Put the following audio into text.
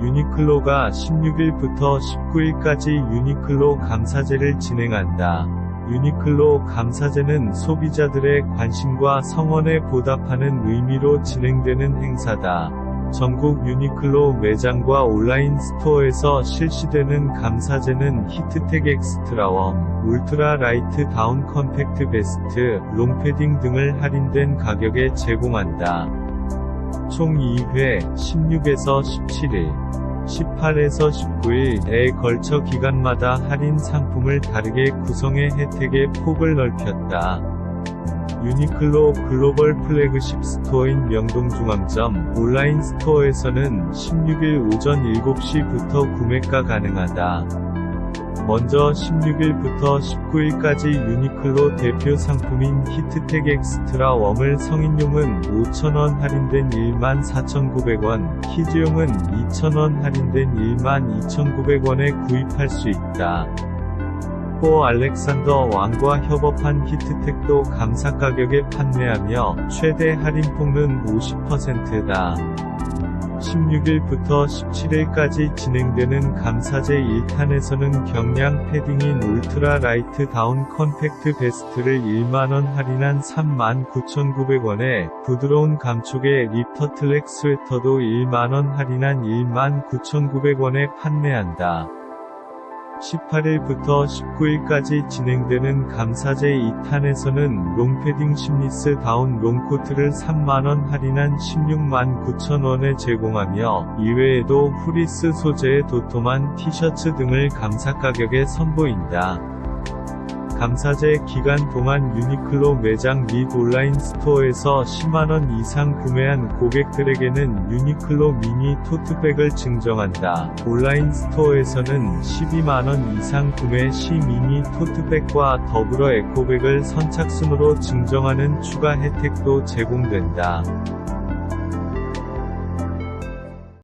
유니클로가 16일부터 19일까지 유니클로 감사제를 진행한다. 유니클로 감사제는 소비자들의 관심과 성원에 보답하는 의미로 진행되는 행사다. 전국 유니클로 매장과 온라인 스토어에서 실시되는 감사제는 히트텍 엑스트라웜, 울트라 라이트 다운 컴팩트 베스트, 롱패딩 등을 할인된 가격에 제공한다. 총 2회 16에서 17일, 18에서 19일에 걸쳐 기간마다 할인 상품을 다르게 구성해 혜택의 폭을 넓혔다. 유니클로 글로벌 플래그십 스토어인 명동중앙점 온라인 스토어에서는 16일 오전 7시부터 구매가 가능하다. 먼저 16일부터 19일까지 유니클로 대표 상품인 히트텍 엑스트라 웜을 성인용은 5,000원 할인된 14,900원, 키즈용은 2,000원 할인된 12,900원에 구입할 수 있다. 호 알렉산더 왕과 협업한 히트텍도 감사 가격에 판매하며 최대 할인폭은 50%다. 16일부터 17일까지 진행되는 감사제 1탄에서는 경량 패딩인 울트라 라이트 다운 컴팩트 베스트를 1만원 할인한 39,900원에 부드러운 감촉의 립터틀렉 스웨터도 1만원 할인한 19,900원에 판매한다. 18일부터 19일까지 진행되는 감사제 2탄에서는 롱패딩 심리스 다운 롱코트를 3만원 할인한 16만 9천원에 제공하며 이외에도 후리스 소재의 도톰한 티셔츠 등을 감사 가격에 선보인다. 감사제 기간 동안 유니클로 매장 및 온라인 스토어에서 10만원 이상 구매한 고객들에게는 유니클로 미니 토트백을 증정한다. 온라인 스토어에서는 12만원 이상 구매 시 미니 토트백과 더불어 에코백을 선착순으로 증정하는 추가 혜택도 제공된다.